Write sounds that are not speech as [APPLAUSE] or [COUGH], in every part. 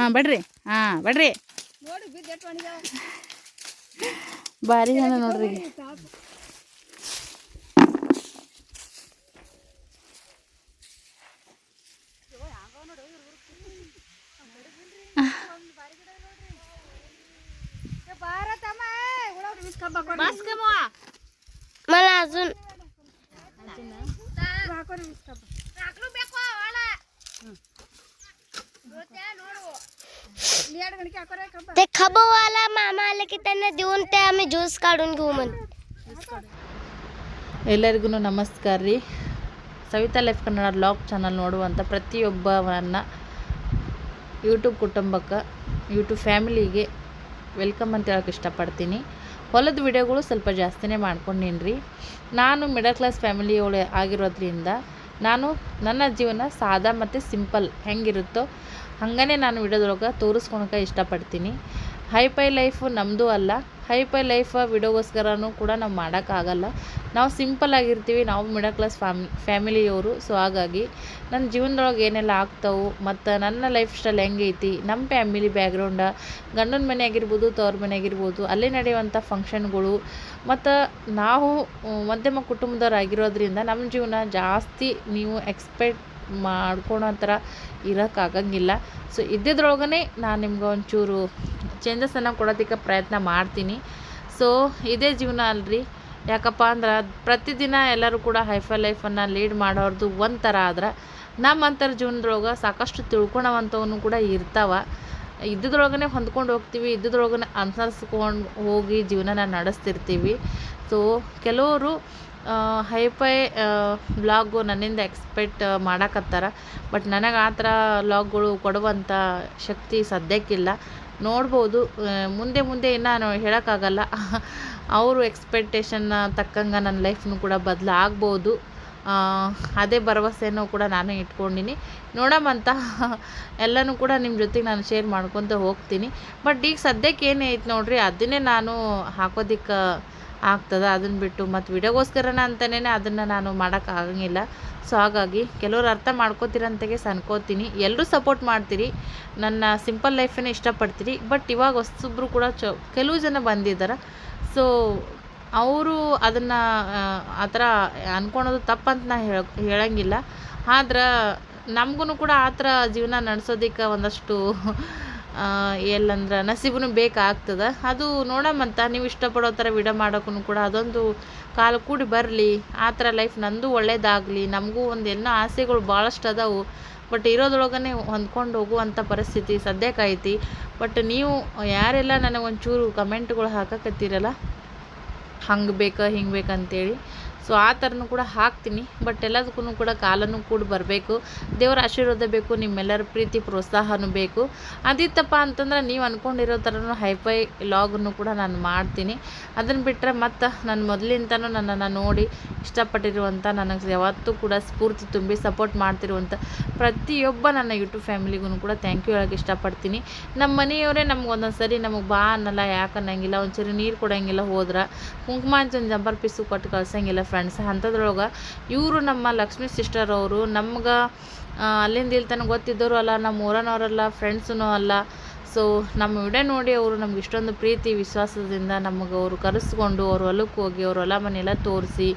ಹಾಂ ಬಡ್ರಿ. ಹಾಂ ಬಡ್ರಿ. ಭಾರಿ ಜನ ನೋಡ್ರಿ ಈಗ. मला अजून ते खबवाला मामा आले की त्यांना देऊन ते आम्ही ज्यूस काढून घेऊ म्हण ಎಲ್ಲರಿಗೂ ನಮಸ್ಕಾರ ರೀ Savitha life Kannada vlog channel ನೋಡುವಂಥ ಪ್ರತಿಯೊಬ್ಬವನ್ನ ಯೂಟ್ಯೂಬ್ ಕುಟುಂಬಕ್ಕೆ ಯೂಟ್ಯೂಬ್ ಫ್ಯಾಮಿಲಿಗೆ ವೆಲ್ಕಮ್ ಅಂತ ಹೇಳೋಕೆ ಇಷ್ಟಪಡ್ತೀನಿ ಹೊಲದ ವಿಡಿಯೋಗಳು ಸ್ವಲ್ಪ ಜಾಸ್ತಿನೇ ಮಾಡ್ಕೊಂಡೀನಿ ರೀ ನಾನು ಮಿಡಲ್ ಕ್ಲಾಸ್ ಫ್ಯಾಮಿಲಿ ಒಳ ಆಗಿರೋದ್ರಿಂದ ನಾನು ನನ್ನ ಜೀವನ ಸಾದಾ ಮತ್ತು ಸಿಂಪಲ್ ಹೆಂಗಿರುತ್ತೋ ಹಾಗೇ ನಾನು ವಿಡಿಯೋದೊಳಗೆ ತೋರಿಸ್ಕೊಳಕ್ಕೆ ಇಷ್ಟಪಡ್ತೀನಿ. ಹೈ ಪೈ ಲೈಫು ನಮ್ಮದು ಅಲ್ಲ. ಹೈ ಪೈ ಲೈಫ್ ವಿಡಿಯೋಗೋಸ್ಕರನೂ ಕೂಡ ನಾವು ಮಾಡೋಕ್ಕಾಗಲ್ಲ. ನಾವು ಸಿಂಪಲ್ ಆಗಿರ್ತೀವಿ. ನಾವು ಮಿಡಲ್ ಕ್ಲಾಸ್ ಫ್ಯಾಮಿ, ಫ್ಯಾಮಿಲಿಯವರು. ಸೊ ಹಾಗಾಗಿ ನನ್ನ ಜೀವನದೊಳಗೆ ಏನೆಲ್ಲ ಆಗ್ತಾವು ಮತ್ತು ನನ್ನ ಲೈಫ್ ಸ್ಟೈಲ್ ಹೆಂಗೈತಿ ನಮ್ಮ ಫ್ಯಾಮಿಲಿ ಬ್ಯಾಕ್ಗ್ರೌಂಡ ಗಂಡನ ಮನೆ ಆಗಿರ್ಬೋದು, ತವ್ರ ಮನೆ ಆಗಿರ್ಬೋದು, ಅಲ್ಲಿ ನಡೆಯುವಂಥ ಫಂಕ್ಷನ್ಗಳು, ಮತ್ತು ನಾವು ಮಧ್ಯಮ ಕುಟುಂಬದವ್ರು ಆಗಿರೋದ್ರಿಂದ ನಮ್ಮ ಜೀವನ ಜಾಸ್ತಿ ನೀವು ಎಕ್ಸ್ಪೆಕ್ಟ್ ಮಾಡ್ಕೊಳೋ ಥರ ಇರೋಕ್ಕಾಗಂಗಿಲ್ಲ. ಸೊ ಇದ್ದಿದ್ರೊಳಗೇ ನಾನು ನಿಮ್ಗೆ ಒಂಚೂರು ಚೇಂಜಸನ್ನು ಕೊಡೋದಕ್ಕೆ ಪ್ರಯತ್ನ ಮಾಡ್ತೀನಿ. ಸೊ ಇದೇ ಜೀವನ ಅಲ್ರಿ. ಯಾಕಪ್ಪ ಅಂದ್ರೆ ಪ್ರತಿದಿನ ಎಲ್ಲರೂ ಕೂಡ ಹೈಫೈ ಲೈಫನ್ನು ಲೀಡ್ ಮಾಡೋರ್ದು ಒಂಥರ ಆದ್ರೆ ನಮ್ಮಂಥರ ಜೀವನದೊಳಗೆ ಸಾಕಷ್ಟು ತಿಳ್ಕೊಳವಂಥವನು ಕೂಡ ಇರ್ತಾವ. ಇದ್ದಿದ್ರೊಳಗನೆ ಹೊಂದ್ಕೊಂಡು ಹೋಗ್ತೀವಿ ಇದ್ದಿದ್ರೊಳಗೇ ಅನುಸರಿಸ್ಕೊಂಡು ಹೋಗಿ ಜೀವನನ ನಡೆಸ್ತಿರ್ತೀವಿ. ಸೊ ಕೆಲವರು ಹೈಫೈ ವ್ಲಾಗು ನನ್ನಿಂದ ಎಕ್ಸ್ಪೆಕ್ಟ್ ಮಾಡಕತ್ತಾರ. ಬಟ್ ನನಗೆ ಆ ಥರ ವ್ಲಾಗ್ಗಳು ಕೊಡುವಂಥ ಶಕ್ತಿ ಸದ್ಯಕ್ಕಿಲ್ಲ. ನೋಡ್ಬೋದು ಮುಂದೆ ಮುಂದೆ ಇನ್ನು ಹೇಳೋಕ್ಕಾಗಲ್ಲ. ಅವರು ಎಕ್ಸ್ಪೆಕ್ಟೇಷನ್ನ ತಕ್ಕಂಗೆ ನನ್ನ ಲೈಫ್ನು ಕೂಡ ಬದಲಾಗ್ಬೋದು. ಅದೇ ಭರವಸೆಯನ್ನು ಕೂಡ ನಾನು ಇಟ್ಕೊಂಡಿನಿ. ನೋಡಮಂತ ಎಲ್ಲನೂ ಕೂಡ ನಿಮ್ಮ ಜೊತೆಗೆ ನಾನು ಶೇರ್ ಮಾಡ್ಕೊತ ಹೋಗ್ತೀನಿ. ಬಟ್ ಈಗ ಸದ್ಯಕ್ಕೆ ಏನೈತೆ ನೋಡ್ರಿ, ಅದನ್ನೇ ನಾನು ಹಾಕೋದಿಕ್ಕೆ ಆಗ್ತದೆ ಅದನ್ನು ಬಿಟ್ಟು ಮತ್ತು ವಿಡಿಯೋಗೋಸ್ಕರನ ಅಂತಲೇ ಅದನ್ನು ನಾನು ಮಾಡೋಕ್ಕಾಗಂಗಿಲ್ಲ ಸೊ ಹಾಗಾಗಿ ಕೆಲವರು ಅರ್ಥ ಮಾಡ್ಕೋತೀರಂತಾಗೆ ಅನ್ಕೋತೀನಿ ಎಲ್ಲರೂ ಸಪೋರ್ಟ್ ಮಾಡ್ತೀರಿ, ನನ್ನ ಸಿಂಪಲ್ ಲೈಫನ್ನೇ ಇಷ್ಟಪಡ್ತೀರಿ, ಬಟ್ ಇವಾಗ ಹೊಸಬ್ರು ಕೂಡ ಚ, ಕೆಲವು ಜನ ಬಂದಿದ್ದಾರೆ ಸೊ ಅವರು ಅದನ್ನು, ಆ ಥರ ಅಂದ್ಕೊಳೋದು ತಪ್ಪಂತ ನಾ ಹೇಳ, ಹೇಳೋಂಗಿಲ್ಲ. ಆದ್ರೆ ನಮಗೂ ಕೂಡ ಆ ಥರ ಜೀವನ ನಡೆಸೋದಕ್ಕೆ ಒಂದಷ್ಟು ಎಲ್ಲಂದ್ರೆ ನಸೀಬು ಬೇಕಾಗ್ತದೆ. ಅದು ನೋಡಮಂತ ನೀವು ಇಷ್ಟಪಡೋ ಥರ ವಿಡಿಯೋ ಮಾಡೋಕ್ಕೂ ಕೂಡ ಅದೊಂದು ಕಾಲ ಕೂಡಿ ಬರಲಿ. ಆ ಥರ ಲೈಫ್ ನಂದು ಒಳ್ಳೇದಾಗಲಿ. ನಮಗೂ ಒಂದು ಏನೋ ಆಸೆಗಳು ಭಾಳಷ್ಟು ಅದಾವು. ಬಟ್ ಇರೋದ್ರೊಳಗನೆ ಹೊಂದ್ಕೊಂಡು ಹೋಗುವಂಥ ಪರಿಸ್ಥಿತಿ ಸದ್ಯಕ್ಕೆ ಬಟ್ ನೀವು ಯಾರೆಲ್ಲ ನನಗೆ ಒಂಚೂರು ಕಮೆಂಟ್ಗಳು ಹಾಕಕತ್ತೀರಲ್ಲ? ಹಂಗೆ ಬೇಕು, ಹಿಂಗೆ ಬೇಕಂತೇಳಿ ಸೊ ಆ ಥರನೂ ಕೂಡ ಹಾಕ್ತೀನಿ. ಬಟ್ ಎಲ್ಲದಕ್ಕೂ ಕೂಡ ಕಾಲನೂ ಕೂಡ ಬರಬೇಕು. ದೇವರ ಆಶೀರ್ವಾದ ಬೇಕು, ನಿಮ್ಮೆಲ್ಲರ ಪ್ರೀತಿ, ಪ್ರೋತ್ಸಾಹನೂ ಬೇಕು. ಅದಿತ್ತಪ್ಪ ಅಂತಂದ್ರೆ ನೀವು ಅಂದ್ಕೊಂಡಿರೋ ಥರನೂ ಹೈಫೈ ಲಾಗನ್ನು ಕೂಡ ನಾನು ಮಾಡ್ತೀನಿ. ಅದನ್ನು ಬಿಟ್ಟರೆ ಮತ್ತು ನಾನು ಮೊದಲಿಂದನೂ ನನ್ನನ್ನು ನೋಡಿ ಇಷ್ಟಪಟ್ಟಿರುವಂಥ, ನನಗೆ ಯಾವತ್ತೂ ಕೂಡ ಸ್ಫೂರ್ತಿ ತುಂಬಿ ಸಪೋರ್ಟ್ ಮಾಡ್ತಿರುವಂಥ ಪ್ರತಿಯೊಬ್ಬ ನನ್ನ ಯೂಟ್ಯೂಬ್ ಫ್ಯಾಮಿಲಿಗೂ ಕೂಡ ಥ್ಯಾಂಕ್ ಯು ಹೇಳೋಕ್ಕೆ ಇಷ್ಟಪಡ್ತೀನಿ. ನಮ್ಮ ಮನೆಯವರೇ ನಮ್ಗೆ ಒಂದೊಂದು ಸರಿ ನಮಗೆ ಬಾ ಅನ್ನಲ್ಲ, ಯಾಕೆ ಅನ್ನಂಗಿಲ್ಲ ಒಂಚೂರು ನೀರು ಕೊಡೋಂಗಿಲ್ಲ ಹೋದ್ರೆ ಕುಂಕುಮ ಹಂಚೊಂದು ಜಂಬರ್ ಪೀಸು ಕೊಟ್ಟು ಕಳ್ಸಂಗಿಲ್ಲ ಫ್ರೆಂಡ್ಸ್ ಅಂಥದ್ರೊಳಗೆ ಇವರು ನಮ್ಮ ಲಕ್ಷ್ಮೀ ಸಿಸ್ಟರ್ ಅವರು, ನಮ್ಗೆ ಅಲ್ಲಿಂದ ಇಲ್ಲಿ ತನಕ ಗೊತ್ತಿದ್ದವರು ಅಲ್ಲ ನಮ್ಮ ಊರನವರಲ್ಲ ಫ್ರೆಂಡ್ಸೂ ಅಲ್ಲ. ಸೊ ನಮ್ಮ ವಿಡಿಯೋ ನೋಡಿ ಅವರು ನಮ್ಗೆ ಇಷ್ಟೊಂದು ಪ್ರೀತಿ ವಿಶ್ವಾಸದಿಂದ ನಮಗೆ ಅವರು ಕರೆಸ್ಕೊಂಡು ಅವ್ರ ಹೊಲಕ್ಕೆ ಹೋಗಿ ಅವ್ರ ಹೊಲ ಮನೆಯೆಲ್ಲ ತೋರಿಸಿ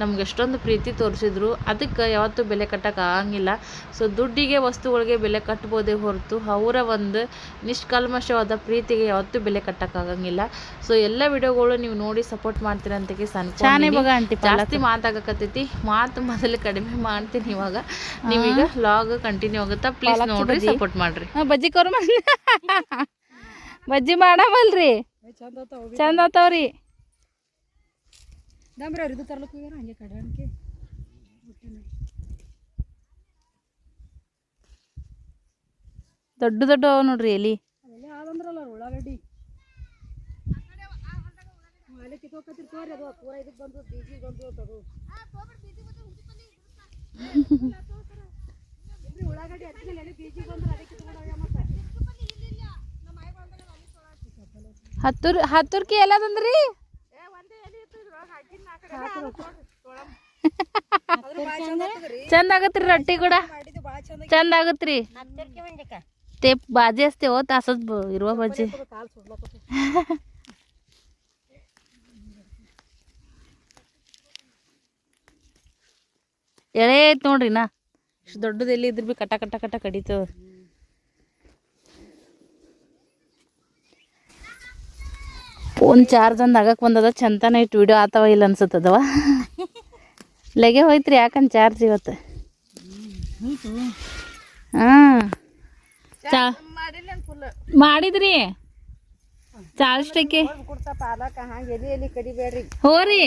ನಮ್ಗೆ ಎಷ್ಟೊಂದು ಪ್ರೀತಿ ತೋರಿಸಿದ್ರು. ಅದಕ್ಕೆ ಯಾವತ್ತೂ ಬೆಲೆ ಕಟ್ಟಕ್ಕೆ ಆಗಂಗಿಲ್ಲ. ಸೊ ದುಡ್ಡಿಗೆ ವಸ್ತುಗಳಿಗೆ ಬೆಲೆ ಕಟ್ಬೋದೇ ಹೊರತು ಅವರ ಒಂದು ನಿಷ್ಕಲ್ಮಶವಾದ ಪ್ರೀತಿಗೆ ಯಾವತ್ತೂ ಬೆಲೆ ಕಟ್ಟಕ್ಕಾಗಂಗಿಲ್ಲ ಸೊ ಎಲ್ಲ ವಿಡಿಯೋಗಳು ನೀವು ನೋಡಿ ಸಪೋರ್ಟ್ ಮಾಡ್ತೀರ ಅಂತ ಜಾಸ್ತಿ ಮಾತಾಗಕತ್ತೈತಿ. ಮಾತು ಮೊದಲು ಕಡಿಮೆ ಮಾಡ್ತೀನಿ ಇವಾಗ. ನೀವೀಗ ಲಾಗ್ ಕಂಟಿನ್ಯೂ ಆಗುತ್ತಾ? ಪ್ಲೀಸ್ ನೋಡ್ರಿ ಸಪೋರ್ಟ್ ಮಾಡ್ರಿ. ಬಜ್ಜಿ ಬಜ್ಜಿ ಮಾಡಮಲ್ರಿ? ಚಂದ ಆತಾವ್ರಿ ಇದು ತರ್ಲಕ್ಕೆ ಹೋಗ್ಯಾರ? ಹಂಗೆ ಕಡೆ ಅನ್ಕೆ ದೊಡ್ಡ ದೊಡ್ಡ ಅವ ನೋಡ್ರಿ ಎಲಿ. ಅವೆಲ್ಲ ಆದಂದ್ರಲ್ಲ ಅವ್ರು ಉಳ್ಳಾಗಡ್ಡಿ. ಅಲ್ಲಿ [LAUGHS] ಕಿತ್ತೋಕತ್ತಿರ್ ತೋರಿ ಅದು ಪೂರ ಇದಕ್ಕೆ ಬಂದು ಬೀಜಿ ಬಂದು ತಗೋ ಇಲ್ರಿ ಉಳ್ಳಾಗಡ್ಡಿ ಹಚ್ಚಿಲ್ಲ ಎಲ್ಲಿ ಬೀಜಿ ಬಂದ್ರೆ ಅದಕ್ಕೆ ಕಿತ್ಕೊಂಡೋಗ್ಯ ಮತ್ತೆ ಹತ್ತುರ್ ಹತ್ತುರ್ಕಿ ಎಲ್ಲದಂದ್ರಿ? ಚಂದ ಆಗತ್ರಿ ರೊಟ್ಟಿ ಕೂಡ? ಚಂದ ಆಗತ್ರಿ? ತೇಪ್ ಬಾಜಿ ಅಸ್ತೇವ ತಾಸದ್ ಇರುವ ಬಾಜಿ. ಎಳೆ ಐತ್ ನೋಡ್ರಿ ನಾ. ಇಷ್ಟು ದೊಡ್ಡದು ಎಲ್ಲಿ ಇದ್ರ ಬಿ ಕಟ್ಟ ಕಟ್ಟ ಕಟ್ಟ ಕಡಿತದ. ಫೋನ್ ಚಾರ್ಜ್ ಒಂದು ಆಗಕ್ಕೆ ಬಂದದ ಚಂತಾನ ಇಟ್ಟು ವಿಡಿಯೋ ಆತವ ಇಲ್ಲ ಅನ್ಸತ್ತದವ. ಲೆಗೆ ಹೋಯ್ತ್ರಿ ಯಾಕಂದ್ ಚಾರ್ಜ್ ಇವತ್ತು? ಹಾಂ. ಚಾ ಮಾಡಿದ್ರಿ? ಚಾರ್ಜ್ ಟಕ್ಕೆ. ಪಾಲಕ ಹಂಗ ಎಲಿ ಎಲಿ ಕಡಿಬೇಡ್ರಿ ಹೋರಿ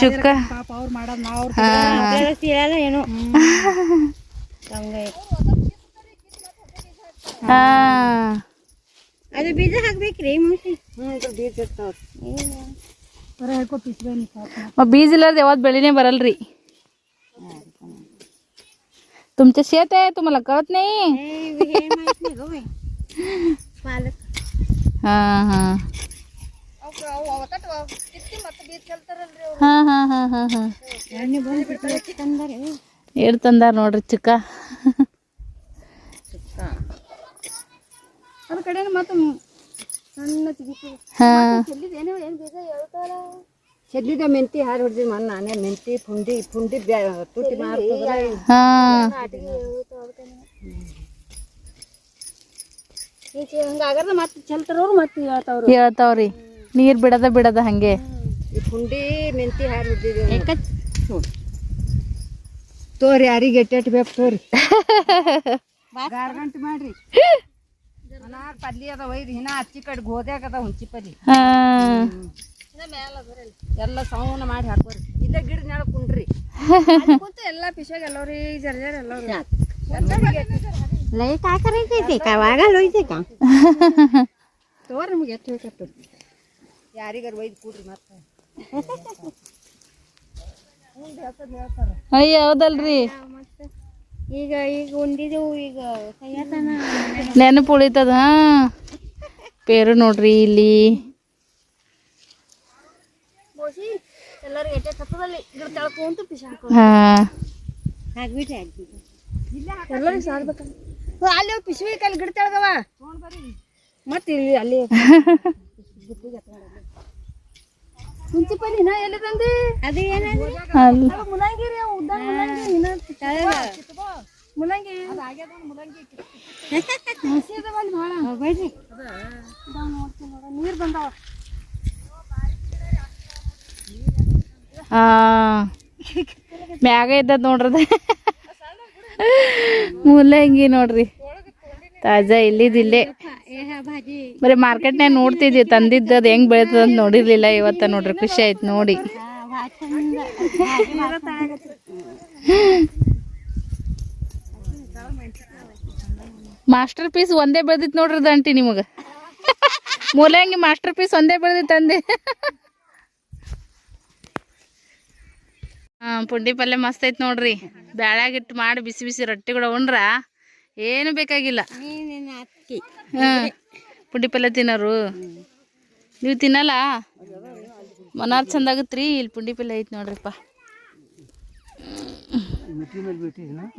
ಚುಕ್ಕ. ಮಾಡೋದ್ ನಾವ್ ಏನು ಹಾಂ ಅದು ಬೀಜ ಹಾಕ್ಬೇಕ್ರಿ ಮುಸಿ ಹ್ಮ್ ಇದ್ರ ಬೀಜ ಇರ್ತಾವ ಬರ ಹೇಳ್ಕೊ ಪಿಸ್ಬೇನಿ ಪಾಪ बीज इलाज यावत बेळीने भरलरी तुमचे शेत आहे तुम्हाला कळत नाही हे माहित नाही गं बाई. पालक हा हा ಹಾ ಹಾ ಹಾ ಹಾ ಹಾ ಎಣ್ಣೆ ಬಂದು ಬಿಟ್ಟು ತಂದಾರೆ ಏಡ್ ತಂದಾರ ನೋಡ್ರಿ ಚಿಕ್ಕ ಚೆಲ್ಲಿದ. ಮೆಂತಿ ಹಾರಿ ಹೊಡ್ದಿ ಮನ್ ನಾನೇ ಮೆಂತಿ ಪುಂಡಿ ಪುಂಡಿ ಬ್ಯಾ ತುಟ್ಟಿ ಮಾಡ್ತದ ಹಾ. ಹಂಗಾಗ್ರ ಮತ್ತೆ ಚೆಲ್ತಾರವ್ರು ಮತ್ತೆ ಹೇಳ್ತಾವ್ರು. ಹೇಳ್ತಾವ್ರಿ. ನೀರ್ ಬಿಡದ ಬಿಡದ ಹಂಗೆ. ಈ ಪುಂಡಿ ಮೆಂತಿ ಹಾರಿ ಹೊಡ್ದಿದ್ದೀವಿ ತೋರಿ ಯಾರಿಗೆ ಎಟ್ಟೆಟ್ ಬೇಕು ತೋರಿ. [LAUGHS] ಗಾರ್ಗಂಟ್ ಮಾಡ್ರಿ. [LAUGHS] ಮನಾಗ ಪಲ್ಯ ಅದ ಒಯ್ದು ಹಿನ ಹಚ್ಚಿ ಕಡೆ ಗೋದ್ಯಾಗ ಅದ ಹುಂಚಿ ಪಲ್ಲಿ ಎಲ್ಲ ಸೌನ ಮಾಡಿ ಹಾಕೋರಿ. ಇದ ಗಿಡ ನೆಳ ಕುಂಡ್ರಿ. ಎಲ್ಲ ಪಿಶಾಗ ಎಲ್ಲವ್ರಿ ಜರ್ಜರ್ ಎಲ್ಲವ್ರಿ. ಲೈ ಕಾಕರೈತೈತಿ ಕವಾಗ ಲೋಯ್ತೈತ. ತೋರ್ ನಿಮ್ಗೆ ಎಷ್ಟು ಬೇಕತ್ತ ಯಾರಿಗಾರ ಒಯ್ದು ಕೂಡ್ರಿ ಮತ್ತೆ. ಅಯ್ಯ ಹೌದಲ್ರಿ. ಈಗ ಈಗ ಉಂಡಿದೆವು ಈಗ ನೆನಪು ಉಳಿತದ ಹಾ ಪೇರು ನೋಡ್ರಿ ಇಲ್ಲಿ. ಅಲ್ಲಿ ಪಿಶವಿ ಗಿಡ ತೆಳಗವ. ಮತ್ತೆ ಇಲ್ಲಿ ಅಲ್ಲಿ [LAUGHS] ಎಲ್ಲಿ ತಂದಿ? ಅದು ಏನಾದ್ರು ಮುಲಂಗಿರಿ ಉದ್ದ ಮುಲಂಗಿ ಇನ್ನ ಮುಲಂಗಿ. ಹಸಿ ಭಾಳ ನೀರು ಬಂದಾವ. ಹಾ ಮ್ಯಾಗ ಇದ್ದದ್ ನೋಡ್ರದ ಮೂಲಂಗಿ ನೋಡ್ರಿ. ತಾಜಾ ಇಲ್ಲಿದಿಲ್ಲೇ. ಬರೀ ಮಾರ್ಕೆಟ್ನ್ಯಾಗ ನೋಡ್ತಿದ್ವಿ, ತಂದಿದ್ದು ಅದು ಹೆಂಗ್ ಬೆಳೀತದ ಅಂತ ನೋಡಿರ್ಲಿಲ್ಲ, ಇವತ್ತ ನೋಡ್ರಿ, ಖುಷಿ ಆಯ್ತು ನೋಡಿ. ಮಾಸ್ಟರ್ ಪೀಸ್ ಒಂದೇ ಬೆಳ್ದಿತ್ತು ನೋಡ್ರಿ ಅಂಟಿ ನಿಮಗೆ. ಮೂಲಂಗಿ ಮಾಸ್ಟರ್ ಪೀಸ್ ಒಂದೇ ಬೆಳ್ದಿತ್ತು ಅಂದೆ ಹಾಂ, ಪುಂಡಿ ಪಲ್ಯ ಮಸ್ತ್ ಐತೆ ನೋಡ್ರಿ. ಬ್ಯಾಳ್ಯಾಗಿಟ್ಟು ಮಾಡಿ ಬಿಸಿ ಬಿಸಿ ರೊಟ್ಟಿಗಳು ಉಂಡ್ರ. ಏನು ಬೇಕಾಗಿಲ್ಲ. ಹಾಂ ಪುಂಡಿ ಪಲ್ಯ ತಿನ್ನೋರು. ನೀವು ತಿನ್ನಲ್ಲ? ಮನಾರ್ ಚಂದ ಇಲ್ಲಿ ಪುಂಡಿ ಪಲ್ಯ ಐತಿ ನೋಡ್ರಿಪ್ಪ.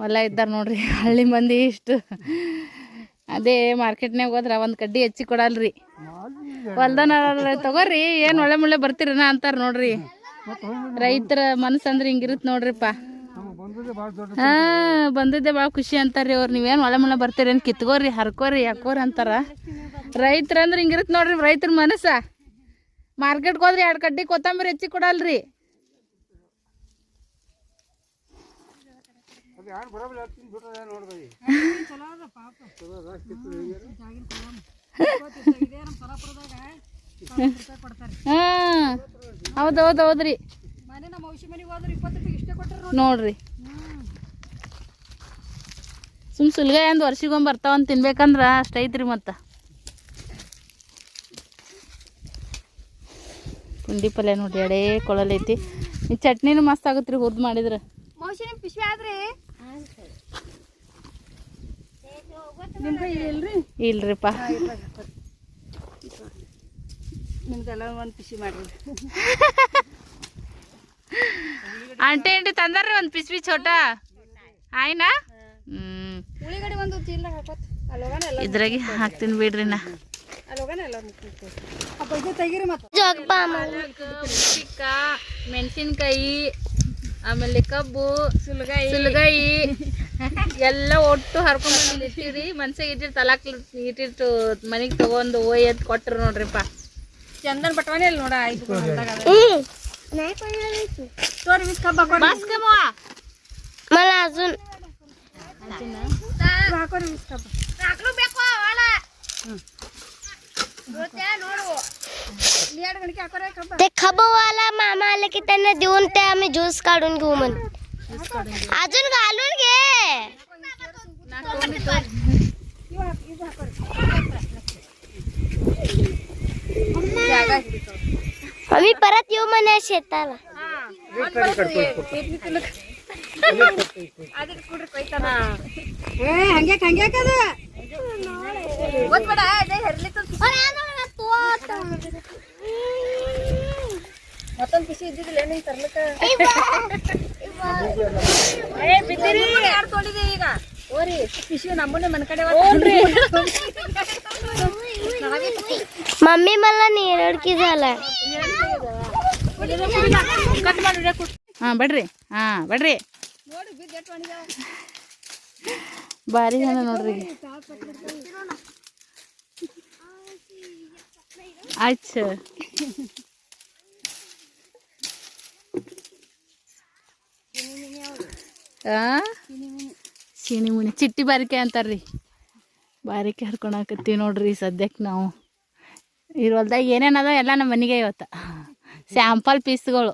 ಹೊಲ ಇದ್ದಾರೆ ನೋಡ್ರಿ ಹಳ್ಳಿ ಮಂದಿ ಇಷ್ಟು. ಅದೇ ಮಾರ್ಕೆಟ್ನಾಗ ಹೋದ್ರ ಒಂದು ಕಡ್ಡಿ ಹೆಚ್ಚಿ ಕೊಡಲ್ರಿ. ಹೊಲ್ದನ ತಗೋರಿ ಏನು ಒಳ್ಳೆ ಮುಳ್ಳೆ ಬರ್ತೀರನ ಅಂತಾರೆ ನೋಡ್ರಿ. ರೈತರ ಮನಸ್ಸಂದ್ರೆ ಹಿಂಗಿರುತ್ತೆ ನೋಡ್ರಿಪ್ಪ. ಹಾ ಬಂದಿದ್ದೆ ಭಾಳ ಖುಷಿ ಅಂತಾರ್ರಿ ಅವ್ರು. ನೀವೇನು ಒಳ್ಳೆ ಬರ್ತೀರಿ ಬರ್ತೀರೇನು ಕಿತ್ಕೋರಿ ಹರ್ಕೋರಿ ಹಾಕೋರಿ ಅಂತಾರ. ರೈತರ ಅಂದ್ರೆ ಹಿಂಗಿರುತ್ತೆ ನೋಡ್ರಿ ರೈತರ ಮನಸ್ಸ. ಮಾರ್ಕೆಟ್ಗೆ ಹೋದ್ರಿ ಎರಡು ಕಡ್ಡಿ ಕೊತ್ತಂಬರಿ ಹೆಚ್ಚಿ ಕೊಡಲ್ರಿ. ಹೌದೌದ್ರಿ ಹೌದು ಹೌದು ಹೌದ್ರಿ ಮನೆ ನಮ್ಮ ಔಷಧಿ ಮನೆಗೆ ಹೋದ್ರೆ ಇಪ್ಪತ್ತು ರೂಪಾಯಿ ಇಷ್ಟೇ ಕೊಟ್ಟರು ನೋಡ್ರಿ ಸುಮ್ ಸುಲ್ಗಾಯ ಒಂದು ವರ್ಷಗೊಂಬ ಬರ್ತಾವಂತ ತಿನ್ಬೇಕಂದ್ರ ಅಷ್ಟೈತ್ರಿ ಮತ್ತು. ಪುಂಡಿ ಪಲ್ಯ ನೋಡ್ರಿ ಎಡೇ ಕೊಳಲೈತಿ ಈ ಚಟ್ನಿನೂ ಮಸ್ತ್ ಆಗತ್ರಿ ಹುರ್ದು ಮಾಡಿದ್ರೆ. ಇಲ್ರಿ? ಇಲ್ರಿಪ್ಪ. ಒಂದು ಪಿಶಿ ಮಾಡ್ರಿ. ಆಂಟಿ ಆಂಟಿ ತಂದಾರ್ರಿ ಒಂದು ಪಿಸ್ವಿ ಚೋಟ ಆಯ್ನಾ? ಹ್ಮ್. ಉಳಿಗಡೆ ಒಂದು ಇದ್ರಾಗೆ ಹಾಕ್ತೀನಿ ಬಿಡ್ರಿ ನಾ. ಎಲ್ಲ ಮೆಣಸಿನ್ಕಾಯಿ ಆಮೇಲೆ ಕಬ್ಬು ಸುಲಗಾಯಿ. ಸುಲಗಾಯಿ. ಎಲ್ಲ ಒಟ್ಟು ಹರ್ಕೊಂಡ್ಬಂದು ಇಟ್ಟಿರಿ. ಮನ್ಸಿಗೆ ಇಟ್ಟಿರ್ ತಲಾಕ್ ಇಟ್ಟಿಟ್ಟು ಮನೆಗೆ ತಗೊಂಡು ಓಯ್ ಎದ್ ಕೊಟ್ರು ನೋಡ್ರಿಪ್ಪ. ಚಂದನ್ ಪಟ್ವಾನೆ ಇಲ್ಲ ನೋಡ ಆಯ್ತು ತೋರಿ ಕಬ್ಬ ಹಾಕೋರಿ ಮಿಸ್ ಕಬ್ಬ ಎರಡು ಗಣಿಕೆ ಹಾಕೋರೆ ಕಬ್ಬ ते खबवाला मामा आले की त्यांना देऊन ते आम्ही ज्यूस काढून घेऊ म्हण अजून घालून घे ಇವು ಹಾಕ್- ಇದು ಹಾಕೋರಿ ಜಾಗ ಹಿಡಿತಾವ आम्ही परत येऊ म्हणे शेताला ಹಂಗ್ಯಾಕ ಮತ್ತೊಂದು ಖುಷಿ ಈಗ. ಓರಿ ಖುಷಿ ನಮ್ಮನೆ ಮನ ಕಡೆ ಮಮ್ಮಿ ಮಲ್ಲ ನೀರು ಹಿಡ್ಕಿದಲ್ಲ ಹಾ ಬಡ್ರಿ. ಹಾ ಬಡ್ರಿ. ಭಾರಿ ಜನ ನೋಡ್ರಿ. ಆಯ್ತು ಸರ್ ಮುನಿ ಚಿಟ್ಟಿ ಬಾರಿಕೆ ಅಂತಾರ್ರಿ. ಬಾರಿಕೆ ಹರ್ಕೊಳಕತ್ತೀವಿ ನೋಡ್ರಿ ಸದ್ಯಕ್ಕೆ ನಾವು. ಇರೋದಾಗ ಏನೇನದ ಎಲ್ಲ ನಮ್ಮ ಮನೆಗೆ ಇವತ್ತು. ಸ್ಯಾಂಪಲ್ ಪೀಸ್ಗಳು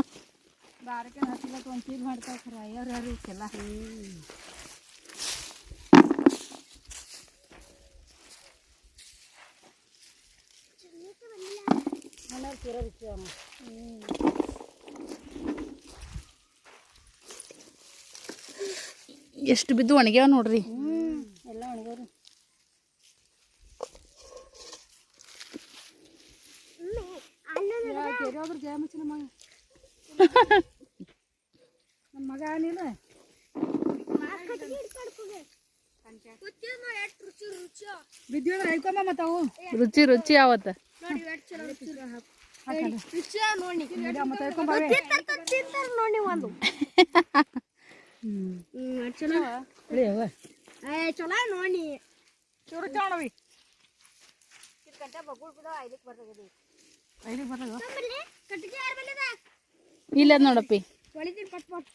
ಬಾರಕ್ಕೆ ಹಚ್ಚಿಲಕ್ಕ ಒಂದು ಚೀಲ ಮಾಡ್ತಾವ ಖರ ಅಯ್ಯವ್ರು ಯಾರು ಇಕ್ಕೆಲ್ಲ. ಎಷ್ಟು ಬಿದ್ದು ಒಣಗ್ಯಾವ ನೋಡ್ರಿ. ಎಲ್ಲ ಒಣಗ್ಯಾವ್ರಿ ಕೆರೆಯೋದ್ರ ಜಯ ಮುಚ್ಚಿನ ಮಗ? ನಮ್ಮ ಮಗ ನೀನು? ಬಿದ್ದಿದ್ರೆ ಐಕೊಂಬ ಮತ್ತ ಅವು? ರುಚಿ ರುಚಿ ಒಂದು. ಚಲೋ. ಚಲೋ ನೋಡಿ. ಚೂರು ಚಾಣವಿ ಐದಕ್ಕೆ ಬರ್ತದೆ ಯಾರು ಬಂದಿದ ಇಲ್ಲ ನೋಡಪ್ಪಿ. ಹೊಳಿತೀನಿ ಪಟ್ ಪಟ್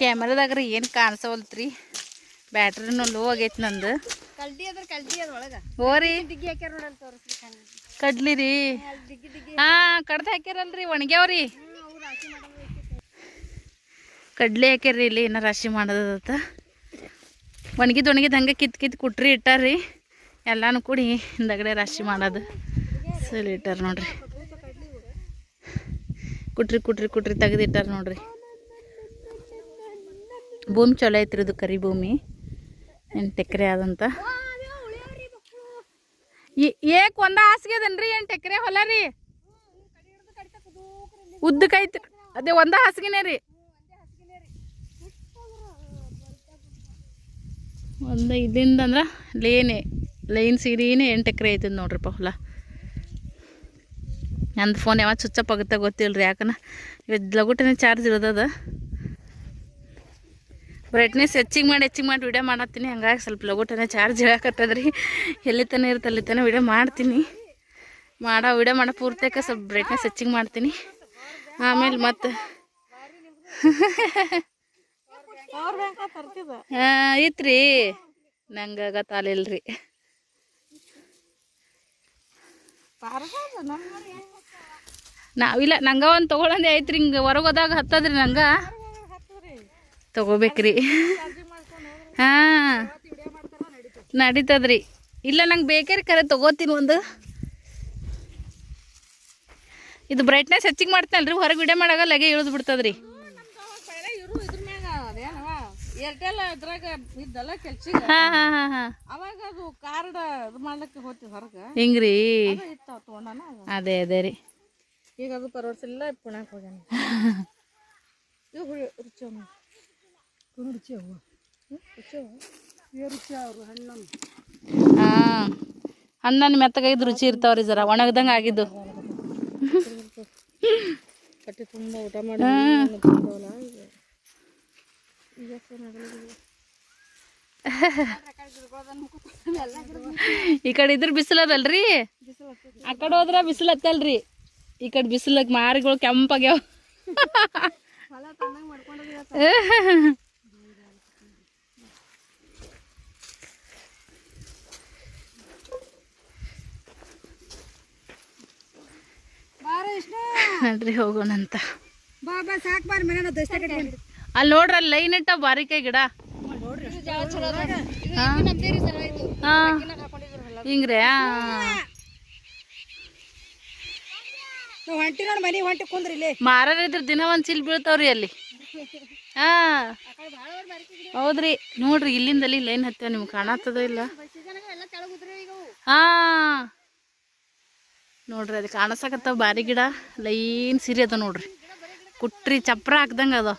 ಕ್ಯಾಮ್ರಾದಾಗ ರೀ ಏನು ಕಾಣಿಸವಲ್ತ್ರಿ ಬ್ಯಾಟ್ರಿನೂ ಲೋ ಆಗೈತಿ ನಂದು ಕಡ್ಲಿ ರೀ ಹಾ ಕಡ್ದು ಹಾಕ್ಯಾರಲ್ರಿ ಒಣಗ್ಯಾವ್ರಿ. ಕಡ್ಲಿ ಹಾಕ್ಯಾರ್ರಿ ಇಲ್ಲಿ ಏನ ರಾಶಿ ಮಾಡೋದತ್ತ ಒಣಗಿದ ಒಣಗಿದ ಹಂಗೆ ಕಿತ್ ಕಿತ್ ಕುಟ್ರಿ ಇಟ್ಟಾರ್ರಿ. ಎಲ್ಲಾನು ಕೂಡಿ ಹಿಂದಗಡೆ ರಾಶಿ ಮಾಡೋದು. ಸರಿ, ಇಟ್ಟಾರ ನೋಡ್ರಿ. ಕುಟ್ರಿ ಕುಟ್ರಿ ಕುಟ್ರಿ ತೆಗೆದಿಟ್ಟಾರ ನೋಡ್ರಿ. ಭೂಮಿ ಚಲೋ ಐತ್ರಿ ಇದು ಕರಿ ಭೂಮಿ. ಎಂಟು ಎಕರೆ ಆದಂತ. ಏಕ್ ಒಂದ ಹಾಸಿಗೆ ಅದನ್ರಿ ಎಂಟು ಎಕರೆ ಹೊಲ ರೀ? ಉದ್ದಕ್ಕೈತಿ ಅದೇ ಒಂದ ಹಾಸಿಗೆನೇ ರೀ. ಒಂದು ಇಲ್ಲಿಂದ ಅಂದ್ರೆ ಲೇನೆ. ಲೈನ್ ಸೀರೀನೇ ಎಂಟು ಎಕರೆ ಐತದ ನೋಡ್ರಿಪ್ಪ ಹೊಲ ನಂದು ಫೋನ್ ಯಾವಾಗ ಸ್ವಿಚ್ ಅಪ್ ಆಗುತ್ತೆ ಗೊತ್ತಿಲ್ಲ ರೀ ಯಾಕನ? ಇವತ್ತು ಲಗುಟನೇ ಚಾರ್ಜ್ ಇರೋದದ. ಬ್ರೈಟ್ನೆಸ್ ಹೆಚ್ಚಿಗೆ ಮಾಡಿ ಹೆಚ್ಚಿಗೆ ಮಾಡಿ ವಿಡಿಯೋ ಮಾಡತ್ತೀನಿ. ಹಂಗಾಗಿ ಸ್ವಲ್ಪ ಲಗುಟನೇ ಚಾರ್ಜ್ ಹೇಳಕತ್ತದ್ರಿ. ಎಲ್ಲಿ ತನಕ ಇರುತ್ತೆ ಅಲ್ಲಿ ತನಕ ವಿಡಿಯೋ ಮಾಡ್ತೀನಿ. ಮಾಡೋ ವಿಡಿಯೋ ಮಾಡೋ ಪೂರ್ತಿಯಾಕ ಸ್ವಲ್ಪ ಬ್ರೈಟ್ನೆಸ್ ಹೆಚ್ಚಿಗೆ ಮಾಡ್ತೀನಿ. ಆಮೇಲೆ ಮತ್ತೆ ಹಾಂ ಐತ್ರಿ. ನಂಗೆ ಗೊತ್ತಾಲಿಲ್ಲ ತರ್ಬೋದು ನಮ್ಮ ನಾವಿಲ್ಲ, ನಂಗ ಒಂದು ತೊಗೊಳಂದೆ ಐತ್ರಿ, ಹಿಂಗೆ ಹೊರಗೋದಾಗ ಹತ್ತದ್ರಿ ನಂಗ. ತಗೋಬೇಕ್ರಿ. ಹಾ. ನಡೀತದ್ರಿ. ಇಲ್ಲ, ನಂಗೆ ಬೇಕೇ ರೀ ಕರೆ, ತಗೋತೀನಿ ಒಂದು. ಇದು ಬ್ರೈಟ್ನೆಸ್ ಹೆಚ್ಚಿಗೆ ಮಾಡ್ತೇನಲ್ರಿ, ಹೊರಗೆ ವಿಡಿಯೋ ಮಾಡಾಗ ಲಗೆ ಇಳಿದು ಬಿಡ್ತದ್ರಿ ಪೈಲ ಇರು ಇದ್ರ ಮ್ಯಾಗ ಅದೇನವ ಏರ್ಟೆಲ್ ಅದ್ರಾಗ ಇದ್ದಲ್ಲ ಕೆಲ್ಸಿಗ. ಹಾ ಹಾ ಹಾ ಹಾ. ಅವಾಗ ಅದು ಕಾರ್ಡ್ ಇದು ಮಾಡ್ಲಿಕ್ಕೆ ಹೋಗ್ತಿವಿ ಹೊರಗ. ಹಿಂಗ್ರಿ? ಅದು ಇತ್ತು ತೊಗೊಂಡಾನ ಅದೇ. ಅದೇ ರೀ. ಈಗ ಅದು ಪರವರ್ಸಿಲ್ಲ ಪುಣ್ಯಕ್ಕೆ ಹೋಗ್ಯಾನ. ಇವು ಹುಳಿ ರುಚಿ ಅಮ್ಮ ರುಚಿ ಅವ? ರುಚಿ ಅವ. ರುಚಿ ಅವರು? ಹಣ್ಣನ್ನು ಹಾ ಹಣ್ಣನ್ನು ಮೆತ್ತಗಾಗಿದ್ದು ರುಚಿ ಇರ್ತಾವ್ರಿ ಜರ ಒಣಗ್ದಂಗೆ ಆಗಿದ್ದು. ಹೊಟ್ಟೆ ತುಂಬ ಊಟ ಮಾಡಿ [LAUGHS] ಈ ಕಡೆ ಇದ್ರ ಬಿಸಿಲದಲ್ರಿ? ಆ ಕಡೆ ಹೋದ್ರ ಬಿಸಿಲತ್ತಲ್ರಿ. ಈ ಕಡೆ ಬಿಸಿಲಕ್ ಮಾರಿಗಳು ಕೆಂಪಾಗ್ಯಾವ. ಅಲ್ರಿ ಹೋಗೋಣಂತ. ಬಾ ಬಾ ಸಾಕು ಬಾರಿ ಮನೆ ದಸ್ತ ಕಟ್ಕೊಂಡು. ಅಲ್ಲಿ ನೋಡ್ರಿ ಅಲ್ಲಿ ಲೈನ್ ಇಟ್ಟ ಬಾರಿಕಾಯಿ ಗಿಡ. ಹಿಂಗ್ರಿ ಮಾರಾರ ಇದ್ರ ದಿನ ಒಂದ್ ಚಿಲ್ ಬೀಳ್ತಾವ್ರಿ ಅಲ್ಲಿ. ಹಾ. ಹೌದ್ರಿ ನೋಡ್ರಿ ಇಲ್ಲಿಂದ ಅಲ್ಲಿ ಲೈನ್ ಹತ್ತಿವ ನಿಮ್ಗೆ ಕಾಣತ್ತದ ಇಲ್ಲ? ಹಾ. ನೋಡ್ರಿ ಅದು ಕಾಣಸಕತ್ತಾವ ಬಾರಿ ಗಿಡ. ಲೈನ್ ಸಿರಿ ಅದ ನೋಡ್ರಿ. ಕುಟ್ರಿ ಚಪ್ರ ಹಾಕ್ದಂಗ ಅದ.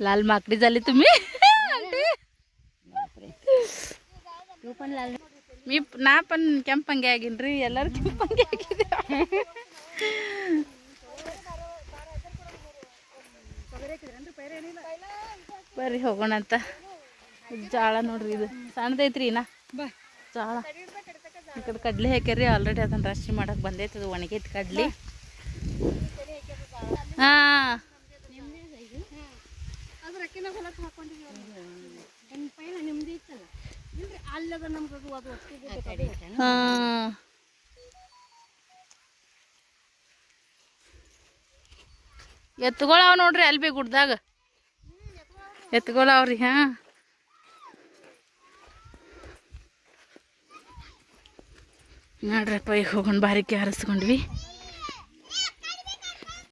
लाल माकडी झाली तुम्ही मी ನಾ ಪನ್ ಕೆಂಪಂಗೆ ಆಗಿನ್ರಿ ಎಲ್ಲರೂ ಕೆಂಪಂಗೆ ಆಗಿದೆ ಬರ್ರಿ ಹೋಗೋಣ ಅಂತ ಜಾಳ ನೋಡ್ರಿ ಇದು ಸಣ್ಣದೈತ್ರಿ ನಾ ಬಾ ಜಾಳ ಈ ಕಡೆ ಕಡ್ಲಿ ಹಾಕ್ಯಾರಿ ಆಲ್ರೆಡಿ ಅದನ್ನ ರಾಶಿ ಮಾಡಕ್ ಬಂದೈತಿ ಅದು ಒಣಗೈತಿ ಕಡ್ಲಿ ಹಾ ಅದ್ರ ಹೊಲಕ್ಕೆ ಹಾಕೊಂಡಿದ್ದೀವಿ ನಮ್ಮ ಪೈಲ ನಿಮ್ದು ಇತ್ತಲ್ಲ. ಇಲ್ರಿ ಅಲ್ಲದ ನಮ್ಗೆ ಅದು ಅದು ಒಟ್ಟಿಗೆ ಹಾ. ಎತ್ಕೊಳವ ನೋಡ್ರಿ ಅಲ್ಲಿ ಬಿ ಗುಡ್ದಾಗ ಎತ್ಕೊಳಾವ್ರಿ ಹಾ. ನೋಡ್ರಪ್ಪ ಈಗ ಹೋಗೋಣ ಬಾರಿಕೆ ಹಾರಿಸ್ಕೊಂಡ್ವಿ.